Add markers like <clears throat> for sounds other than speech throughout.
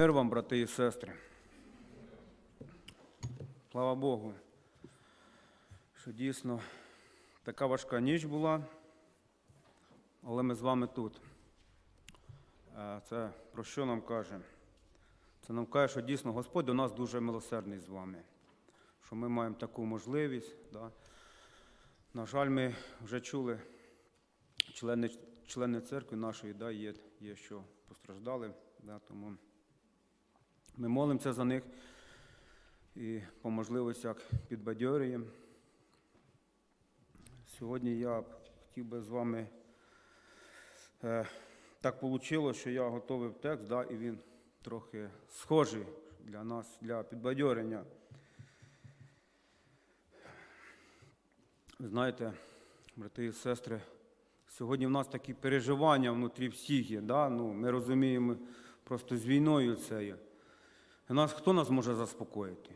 Мир вам, брати і сестри. Слава Богу, що дійсно така важка ніч була, але ми з вами тут. Це про що нам каже? Це нам каже, що дійсно Господь до нас дуже милосердний з вами, що ми маємо таку можливість. Да? На жаль, ми вже чули, члени, члени церкви нашої да, є, є, що постраждали, да, тому ми молимося за них і по можливостях підбадьорюємо. Сьогодні я хотів би з вами. Е, так вийшло, що я готовив текст, да, і він трохи схожий для нас, для підбадьорення. Знаєте, брати і сестри, сьогодні в нас такі переживання внутрі всіх є. Да? Ну, ми розуміємо просто з війною це є. Нас, хто нас може заспокоїти?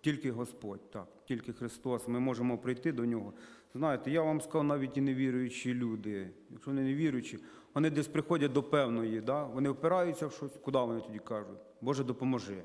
Тільки Господь, так, тільки Христос. Ми можемо прийти до Нього. Знаєте, я вам сказав, навіть і невіруючі люди, якщо вони невіруючі, вони десь приходять до певної, да? вони опираються в щось, куди вони тоді кажуть? Боже, допоможи.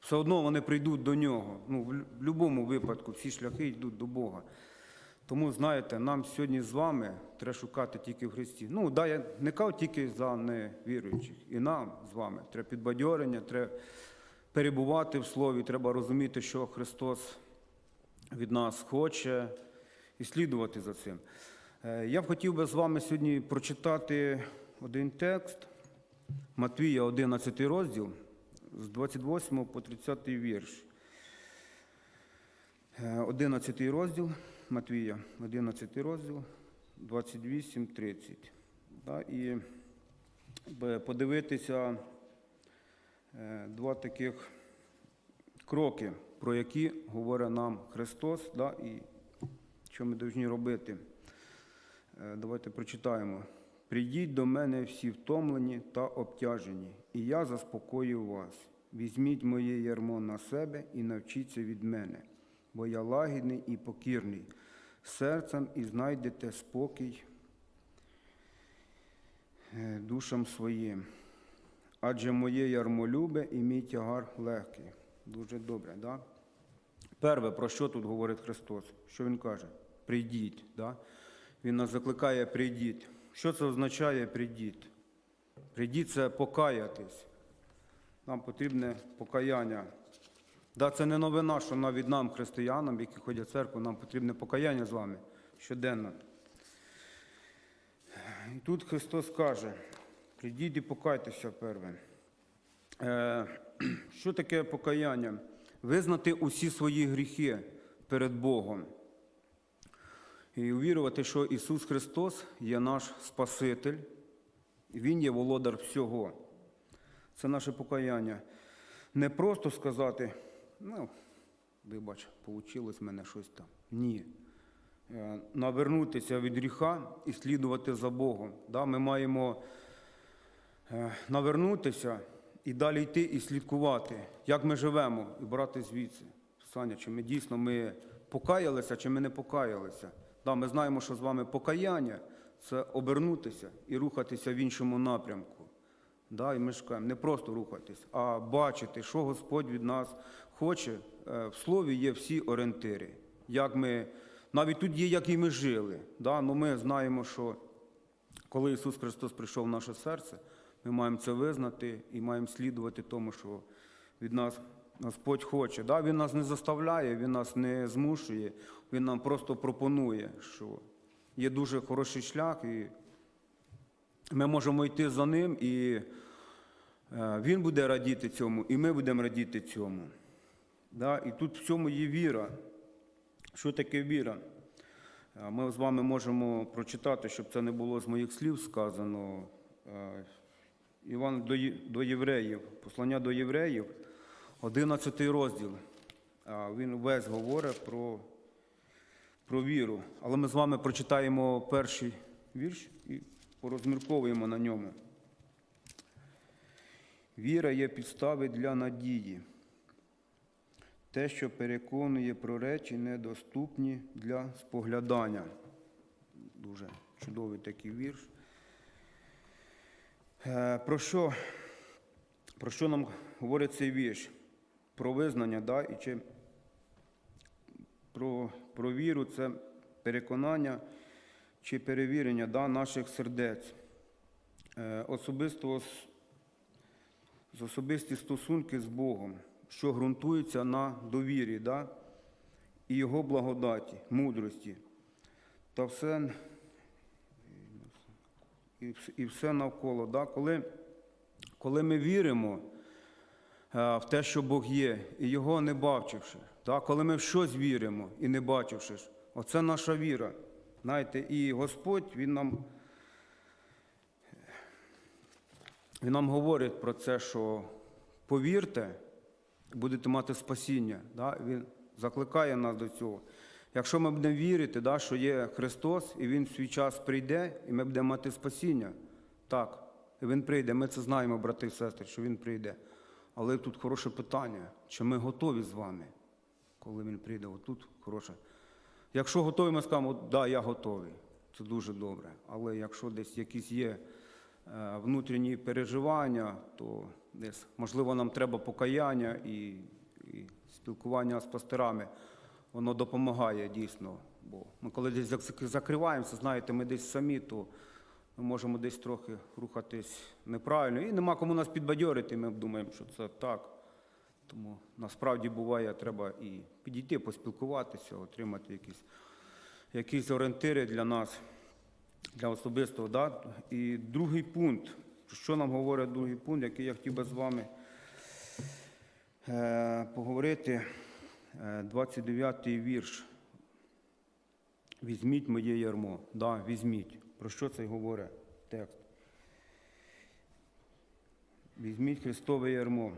Все одно вони прийдуть до нього. Ну, в будь-якому випадку всі шляхи йдуть до Бога. Тому, знаєте, нам сьогодні з вами треба шукати тільки в Христі. Ну, да, я не кажу тільки за невіруючих. І нам з вами треба підбадьорення, треба перебувати в Слові, треба розуміти, що Христос від нас хоче, і слідувати за цим. Е, Я б хотів би з вами сьогодні прочитати один текст Матвія, 11 розділ, з 28 по 30 вірш. Е, 11 розділ Матвія, 11 розділ, 28-30. Да, і подивитися е, два таких кроки, про які говорить нам Христос, да, і що ми повинні робити. Е, Давайте прочитаємо. Прийдіть до мене всі втомлені та обтяжені, і я заспокою вас. Візьміть моє ярмо на себе і навчіться від мене, бо я лагідний і покірний серцем і знайдете спокій е, душам своїм. Адже моє ярмо любе і мій тягар легкий. Дуже добре, да? Перше, про що тут говорить Христос? Що Він каже? Прийдіть. Да? Він нас закликає прийдіть. Що це означає прийдіть? Прийдіть це покаятись. Нам потрібне покаяння. Да, це не новина, що навіть нам, християнам, які ходять в церкву, нам потрібне покаяння з вами щоденно. І тут Христос каже: прийдіть і покайтеся перве. Е, <clears throat> Що таке покаяння? Визнати усі свої гріхи перед Богом. І увірувати, що Ісус Христос є наш Спаситель, Він є володар всього. Це наше покаяння. Не просто сказати, ну, вибач, вийшло в мене щось там. Ні. Е, Навернутися від гріха і слідувати за Богом. Да, Ми маємо е, навернутися і далі йти і слідкувати, як ми живемо, і брати звідси. Саня, чи ми дійсно ми покаялися, чи ми не покаялися. Да, ми знаємо, що з вами покаяння це обернутися і рухатися в іншому напрямку. Да, і ми кажемо, не просто рухатись, а бачити, що Господь від нас хоче. Е, В слові є всі орієнтири. Як ми, навіть тут є, як і ми жили. Да? Ну, ми знаємо, що коли Ісус Христос прийшов в наше серце, ми маємо це визнати і маємо слідувати тому, що від нас Господь хоче. Да? Він нас не заставляє, Він нас не змушує, Він нам просто пропонує, що є дуже хороший шлях, і ми можемо йти за ним, і е, він буде радіти цьому, і ми будемо радіти цьому. І тут в цьому є віра. Що таке віра? Е, Ми з вами можемо прочитати, щоб це не було з моїх слів сказано. Е, Іван до євреїв, послання до євреїв, 11 розділ. Він весь говорить про, про віру. Але ми з вами прочитаємо перший вірш і порозмірковуємо на ньому. Віра є підстави для надії. Те, що переконує про речі, недоступні для споглядання. Дуже чудовий такий вірш. Е, Про що Про що нам говорить цей вірш? Про визнання, да? і чи про, про віру це переконання чи перевірення да, наших сердець, е, особистого, з особисті стосунки з Богом, що ґрунтуються на довірі да, і Його благодаті, мудрості. Та все, і, все навколо. Да? Коли, коли ми віримо е, в те, що Бог є, і Його не бачивши, коли ми в щось віримо і не бачивши, оце наша віра. Знаєте, і Господь Він нам, він нам говорить про це, що повірте, будете мати спасіння. Да? Він закликає нас до цього. Якщо ми будемо вірити, да, що є Христос, і Він в свій час прийде, і ми будемо мати спасіння, так, і Він прийде. Ми це знаємо, брати і сестри, що Він прийде. Але тут хороше питання, чи ми готові з вами, коли Він прийде? Отут хороше. Якщо готові, ми скажемо, так, да, я готовий. Це дуже добре. Але якщо десь якісь є е, внутрішні переживання, то десь, можливо, нам треба покаяння і, і спілкування з пастирами. Воно допомагає дійсно. Бо ми коли десь закриваємося, знаєте, ми десь самі, то ми можемо десь трохи рухатись неправильно. І нема кому нас підбадьорити, ми думаємо, що це так. Тому насправді буває, треба і підійти, поспілкуватися, отримати якісь, якісь орієнтири для нас, для особистого. Да? І другий пункт, що нам говорить другий пункт, який я хотів би з вами е, поговорити, е, 29-й вірш. Візьміть моє ярмо. Да, візьміть. Про що це говорить текст? Візьміть Христове ярмо.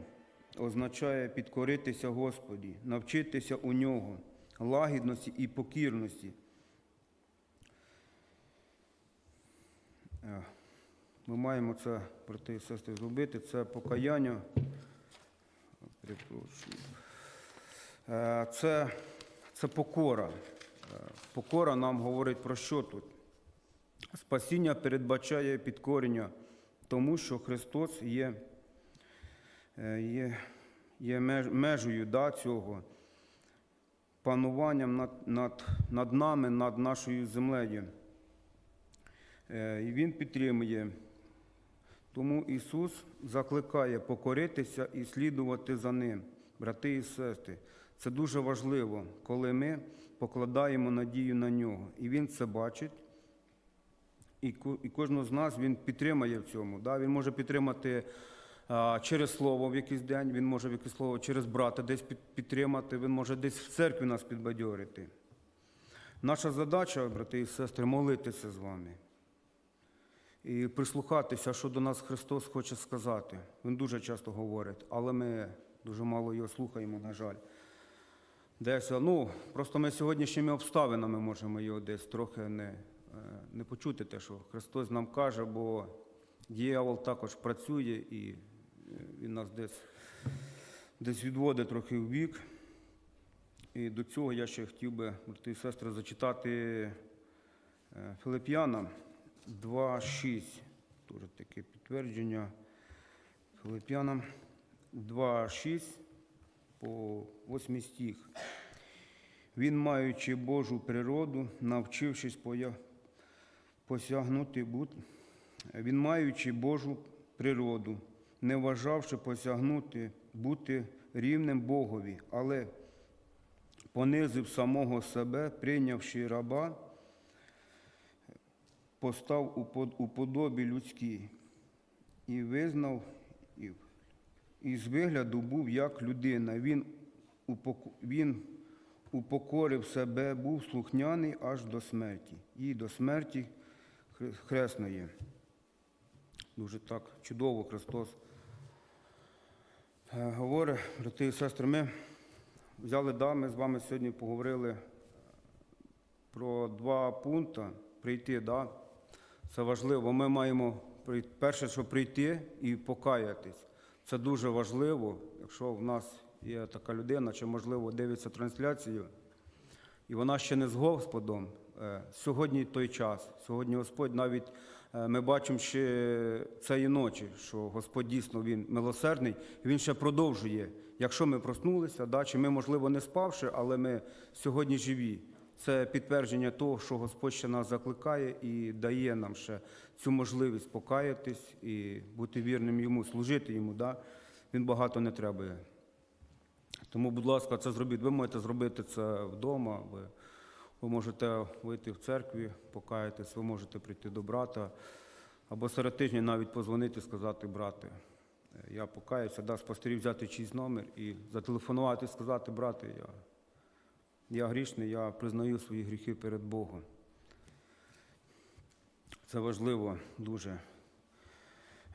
Означає підкоритися Господі, навчитися у нього, лагідності і покірності. Е, Ми маємо це, брати і сестри, зробити. Це покаяння. Е, Це, це покора. Е, Покора нам говорить про що тут? Спасіння передбачає підкорення тому, що Христос є, є, є межею да, цього пануванням над, над, над нами, над нашою землею. Е, І Він підтримує. Тому Ісус закликає покоритися і слідувати за Ним, брати і сестри. Це дуже важливо, коли ми покладаємо надію на нього. І Він це бачить, і кожного з нас він підтримає в цьому. Він може підтримати через слово в якийсь день, він може в якесь слово через брата десь під- підтримати, він може десь в церкві нас підбадьорити. Наша задача, брати і сестри, молитися з вами і прислухатися, що до нас Христос хоче сказати. Він дуже часто говорить, але ми дуже мало його слухаємо, на жаль. Десь, ну, просто ми сьогоднішніми обставинами можемо його десь трохи не, е, не почути, те, що Христос нам каже, бо дьявол також працює і він нас десь, десь відводить трохи в бік. І до цього я ще хотів би, брати і сестри, зачитати е, Филип'янам 2.6. Дуже таке підтвердження. Филип'янам 2.6 по 8 стих. Він, маючи Божу природу, навчившись посягнути він, маючи Божу природу, не вважавши посягнути бути рівним Богові, але понизив самого себе, прийнявши раба, постав у подобі людській і визнав, і, з вигляду був як людина. Він, він упокорив себе, був слухняний аж до смерті, і до смерті хре- хресної. Дуже так чудово Христос говорить, брати і сестри, ми взяли, да, ми з вами сьогодні поговорили про два пункти прийти. Да? Це важливо. Ми маємо перше, що прийти і покаятись. Це дуже важливо, якщо в нас є така людина, чи можливо дивиться трансляцію, і вона ще не з Господом. е, Сьогодні той час. Сьогодні Господь навіть Е, Ми бачимо ще цієї ночі, що Господь дійсно він милосердний, він ще продовжує. Якщо ми проснулися, да, чи ми, можливо, не спавши, але ми сьогодні живі. Це підтвердження того, що Господь ще нас закликає і дає нам ще цю можливість покаятись і бути вірним йому, служити йому. Да? Він багато не требує. Тому, будь ласка, це зробіть. Ви можете зробити це вдома. Ви, ви можете вийти в церкві, покаятись, ви можете прийти до брата, або серед тижня навіть позвонити, сказати, брате, я покаюся, да, спостеріг взяти чийсь номер і зателефонувати, сказати, брате, я, я грішний, я признаю свої гріхи перед Богом. Це важливо дуже.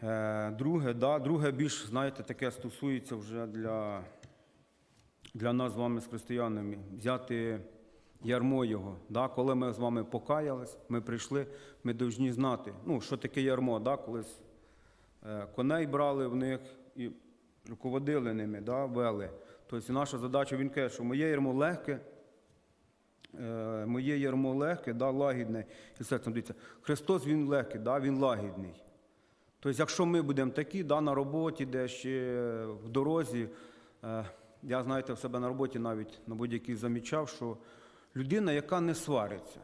Е, Друге, да, друге більш, знаєте, таке стосується вже для, для нас з вами, з християнами, взяти ярмо його. Да? Коли ми з вами покаялись, ми прийшли, ми повинні знати, ну, що таке ярмо, да? колись е, коней брали в них і руководили ними, да? вели. Тобто наша задача, він каже, що моє ярмо легке, е, моє ярмо легке, да, лагідне. І серцем дивіться, Христос Він легкий, да, Він лагідний. Тобто, якщо ми будемо такі, да, на роботі, де ще в дорозі, е, я знаєте, в себе на роботі навіть на будь-якій замічав, що людина, яка не свариться,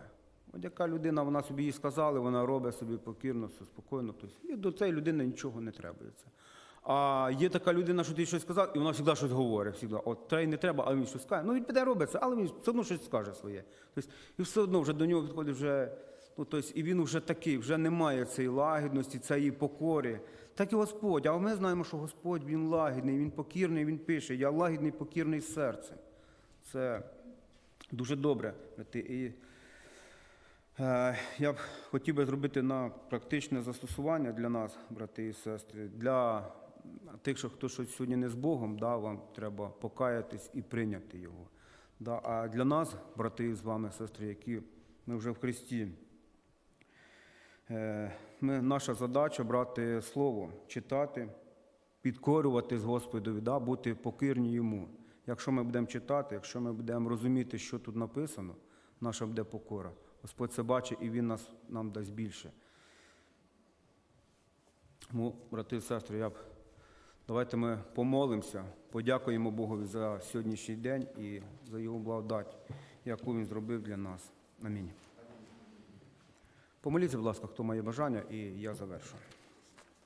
от яка людина, вона собі їй сказали, вона робить собі покірно, все спокійно, тобто, і до цієї людини нічого не требується. А є така людина, що ти щось сказав, і вона завжди щось говорить. Завжди. От треба не треба, але він щось скаже. Ну він піде робить це, але він все одно щось скаже своє. Тобто, і все одно вже до нього підходить вже. Ну, тобто, і він вже такий, вже немає цієї лагідності, цієї покори. Так і Господь. А ми знаємо, що Господь він лагідний, він покірний, він пише, я лагідний, покірний серцем. Це дуже добре. І, е, я б хотів би зробити на практичне застосування для нас, брати і сестри, для тих, що хто щось сьогодні не з Богом, да, вам треба покаятись і прийняти його. Да, а для нас, брати з вами, сестри, які ми вже в Христі, е, ми, наша задача брати Слово, читати, підкорювати з Господові, да, бути покірні йому. Якщо ми будемо читати, якщо ми будемо розуміти, що тут написано, наша буде покора. Господь це бачить і Він нас, нам дасть більше. Тому, брати і сестри, я б давайте ми помолимося, подякуємо Богові за сьогоднішній день і за його благодать, яку він зробив для нас. Амінь. Помоліться, будь ласка, хто має бажання, і я завершу.